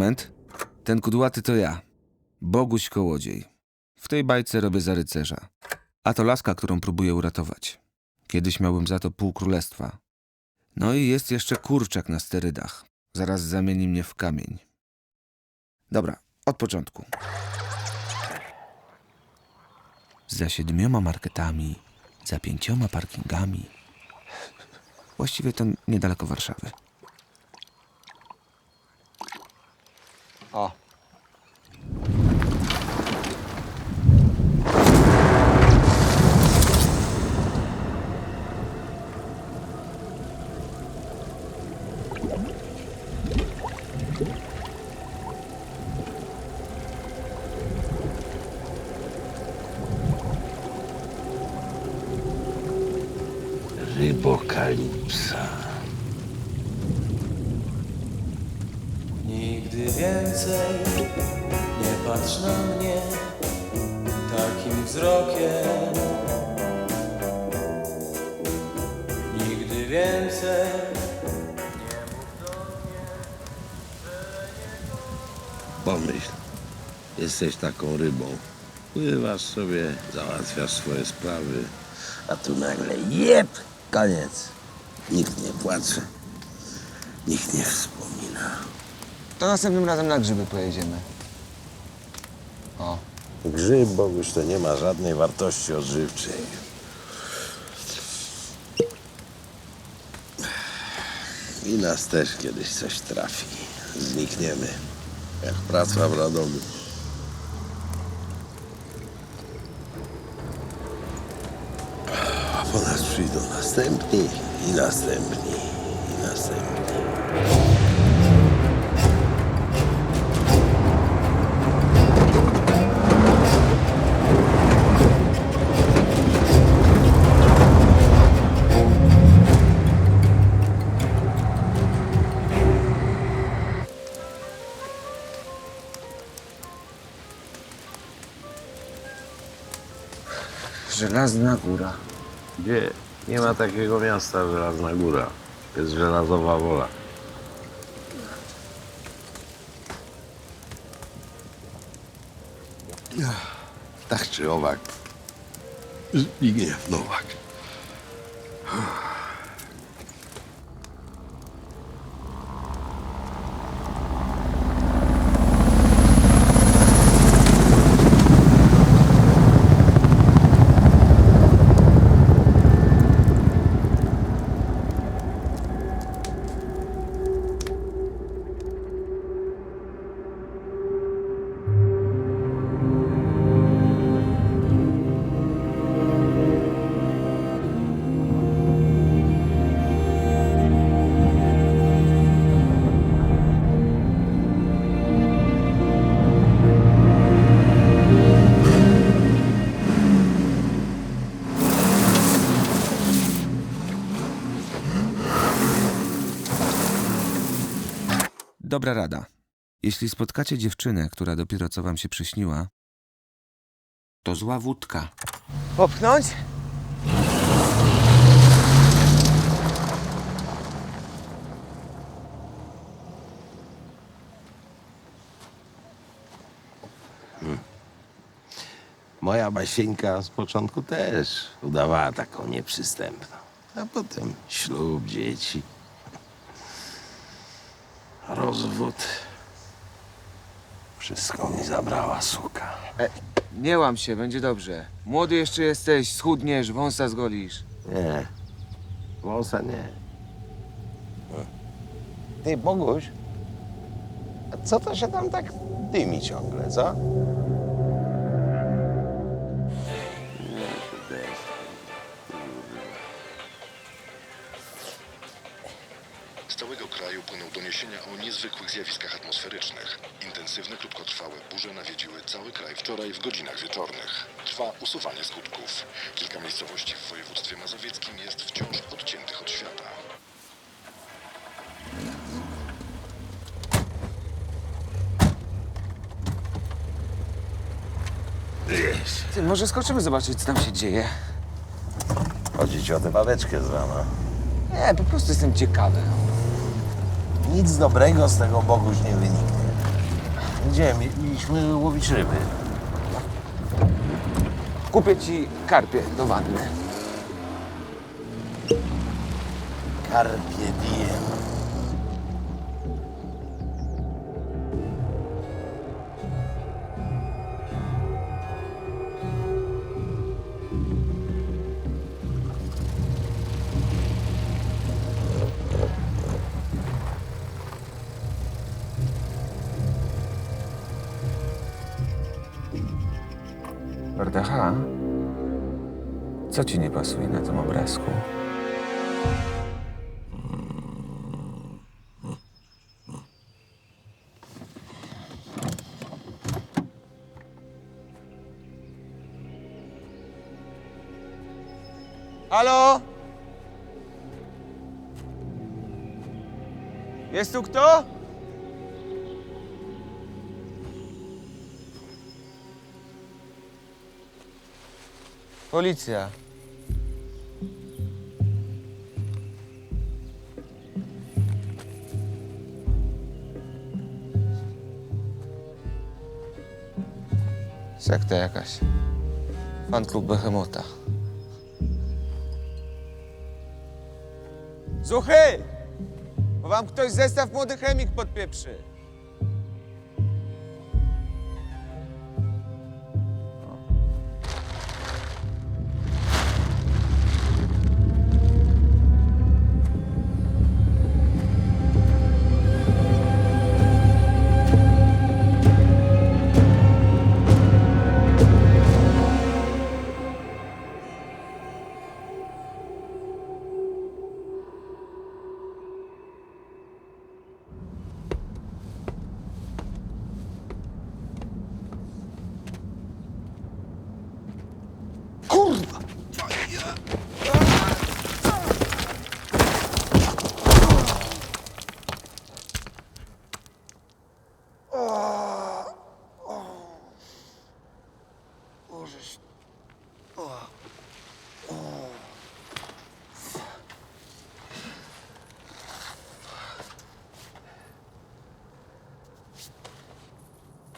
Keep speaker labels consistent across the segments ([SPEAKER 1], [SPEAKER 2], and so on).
[SPEAKER 1] Moment. Ten kudłaty to ja. Boguś Kołodziej. W tej bajce robię za rycerza. A to laska, którą próbuję uratować. Kiedyś miałbym za to pół królestwa. No i jest jeszcze kurczak na sterydach. Zaraz zamieni mnie w kamień. Dobra, od początku. Za siedmioma marketami, za pięcioma parkingami. Właściwie to niedaleko Warszawy.
[SPEAKER 2] O.
[SPEAKER 3] Rybokalipsa. Pomyśl, jesteś taką rybą. Pływasz sobie, załatwiasz swoje sprawy, a tu nagle jeb, koniec. Nikt nie płacze, nikt nie wspomina.
[SPEAKER 2] To następnym razem na grzyby pojedziemy. O.
[SPEAKER 3] Grzyb, Boguś, to nie ma żadnej wartości odżywczej. I nas też kiedyś coś trafi. Znikniemy, jak praca w Radomiu. A po nas przyjdą następni i następni i następni.
[SPEAKER 2] Żelazna góra.
[SPEAKER 3] Gdzie? Nie ma takiego miasta Żelazna Góra. Jest żelazowa wola. Tak czy owak. Zbigniew Nowak.
[SPEAKER 1] Dobra rada. Jeśli spotkacie dziewczynę, która dopiero co wam się przyśniła, to zła wódka.
[SPEAKER 2] Popchnąć?
[SPEAKER 3] Moja Basieńka z początku też udawała taką nieprzystępną. A potem ślub, dzieci. Rozwód. Wszystko mi zabrała suka.
[SPEAKER 2] Nie łam się, będzie dobrze. Młody jeszcze jesteś, schudniesz, wąsa zgolisz.
[SPEAKER 3] Nie. Wąsa nie. Ty, Boguś, a co to się tam tak dymi ciągle, co?
[SPEAKER 4] Intensywne, krótkotrwałe burze nawiedziły cały kraj wczoraj w godzinach wieczornych. Trwa usuwanie skutków. Kilka miejscowości w województwie mazowieckim jest wciąż odciętych od świata.
[SPEAKER 2] Ty, może skoczymy zobaczyć, co tam się dzieje?
[SPEAKER 3] Chodzi ci o tę babeczkę z rana.
[SPEAKER 2] Nie, po prostu jestem ciekawy.
[SPEAKER 3] Nic dobrego z tego Boguś nie wyniknie. Gdzie? Mieliśmy łowić ryby.
[SPEAKER 1] Kupię ci karpie do wanny.
[SPEAKER 3] Carpe diem.
[SPEAKER 5] Co ci nie pasuje na tym obrazku?
[SPEAKER 1] Halo? Jest tu kto? Policja. Sekta jakaś. Fan klub Behemota. Zuchy! Bo wam ktoś zestaw młody chemik podpieprzy.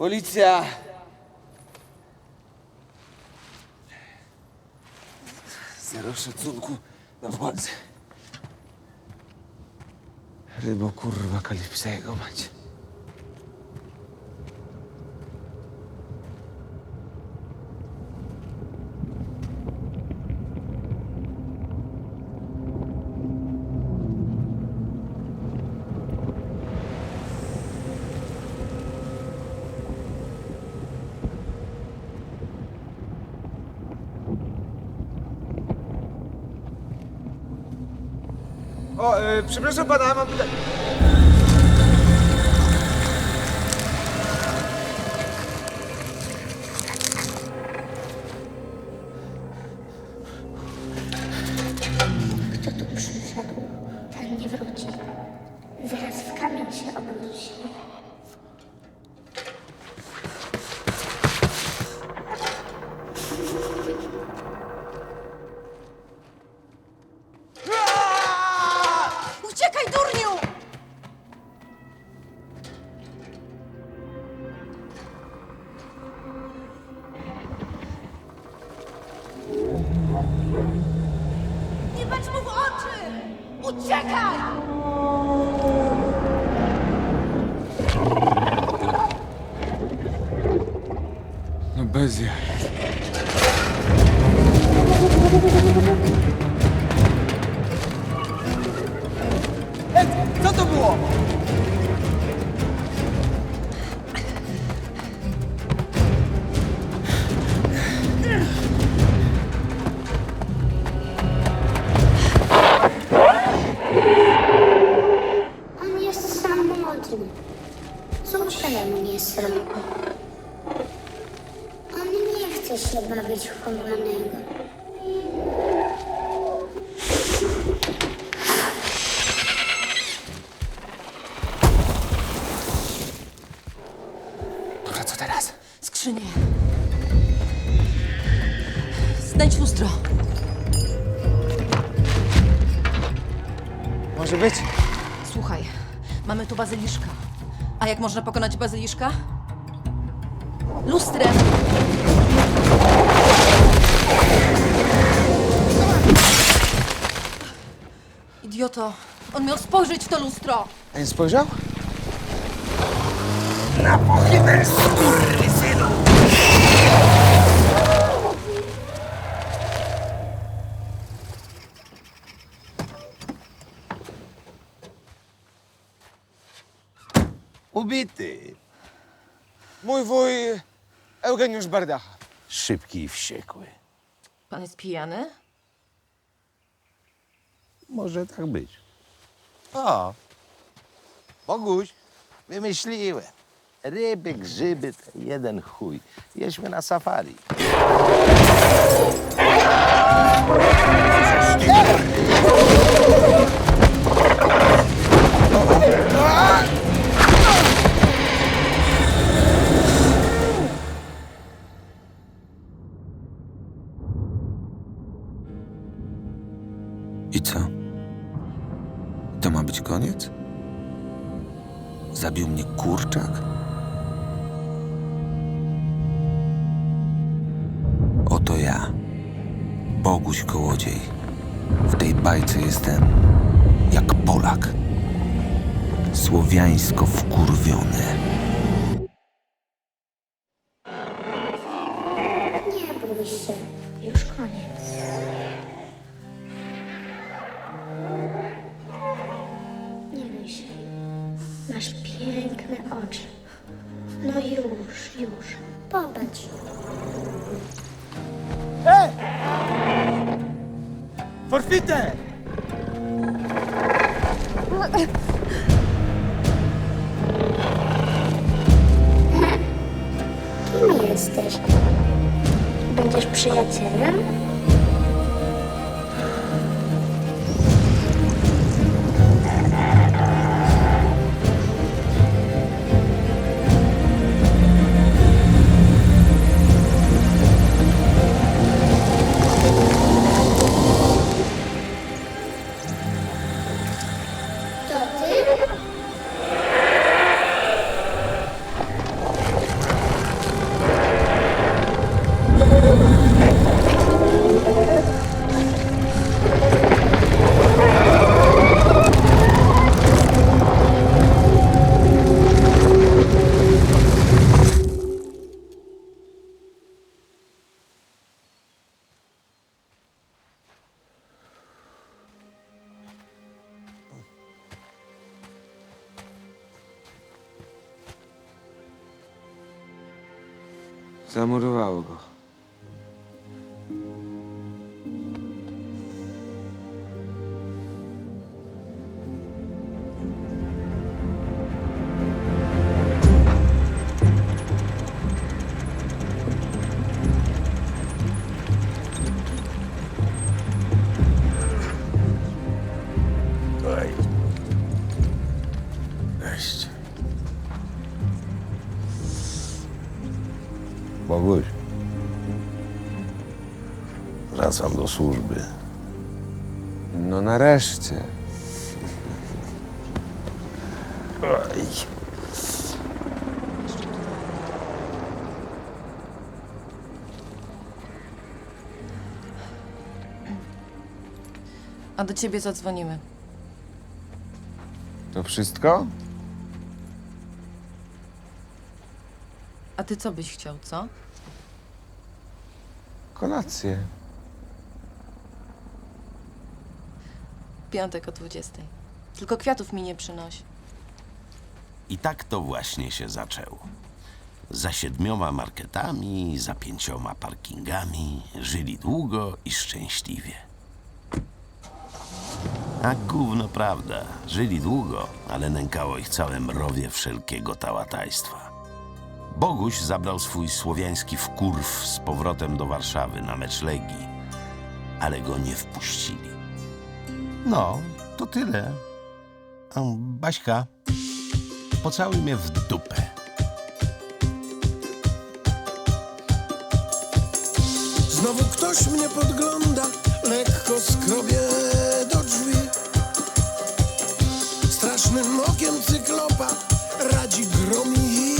[SPEAKER 1] Policja! Zero szacunku na władzę. Rybo kurwa kalipsa jego mać. O, y, przepraszam pana, mam pytanie.
[SPEAKER 6] Nie
[SPEAKER 7] patrz mu w oczy! Uciekaj!
[SPEAKER 5] No bez jaj.
[SPEAKER 6] Chowanego.
[SPEAKER 1] Dobra, co teraz?
[SPEAKER 7] Skrzynie. Znajdź lustro.
[SPEAKER 1] Może być?
[SPEAKER 7] Słuchaj, mamy tu bazyliszka. A jak można pokonać bazyliszka? Lustrem! Idioto! On miał spojrzeć w to lustro!
[SPEAKER 2] A nie spojrzał?
[SPEAKER 3] Ubity.
[SPEAKER 2] Mój wuj Eugeniusz Bardacha.
[SPEAKER 3] Szybki i wściekły.
[SPEAKER 7] Pan jest pijany?
[SPEAKER 3] Może tak być. O, Boguś, wymyśliłem. Ryby, grzyby, to jeden chuj. Jedźmy na safari.
[SPEAKER 1] I koniec? Zabił mnie kurczak? Oto ja, Boguś Kołodziej. W tej bajce jestem jak Polak. Słowiańsko wkurwiony.
[SPEAKER 5] Nie bój się. Już koniec. Piękne oczy. No już, już. Popatrz.
[SPEAKER 2] Forfite!
[SPEAKER 5] Kim jesteś? Będziesz przyjacielem?
[SPEAKER 3] Wracam do służby.
[SPEAKER 2] No nareszcie.
[SPEAKER 3] Oj.
[SPEAKER 7] A do ciebie zadzwonimy.
[SPEAKER 2] To wszystko?
[SPEAKER 7] A ty co byś chciał, co?
[SPEAKER 2] Kolację.
[SPEAKER 7] Piątek o 20. Tylko kwiatów mi nie przynosi.
[SPEAKER 3] I tak to właśnie się zaczęło. Za siedmioma marketami, za pięcioma parkingami żyli długo i szczęśliwie. A gówno prawda, żyli długo, ale nękało ich całe mrowie wszelkiego tałatajstwa. Boguś zabrał swój słowiański wkurw z powrotem do Warszawy na mecz Legii, ale go nie wpuścili. No, to tyle. Baśka, pocałuj mnie w dupę.
[SPEAKER 8] Znowu ktoś mnie podgląda, lekko skrobie do drzwi. Strasznym okiem cyklopa radzi gromi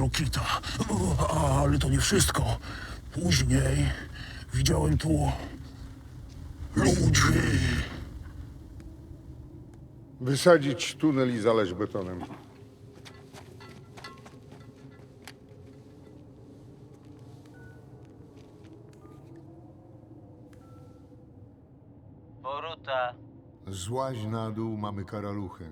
[SPEAKER 9] Rokita. O, Ale to nie wszystko. Później widziałem tu ludzi.
[SPEAKER 10] Wysadzić tunel i zaleć betonem.
[SPEAKER 11] Boruta.
[SPEAKER 10] Złaź na dół, mamy karaluchę.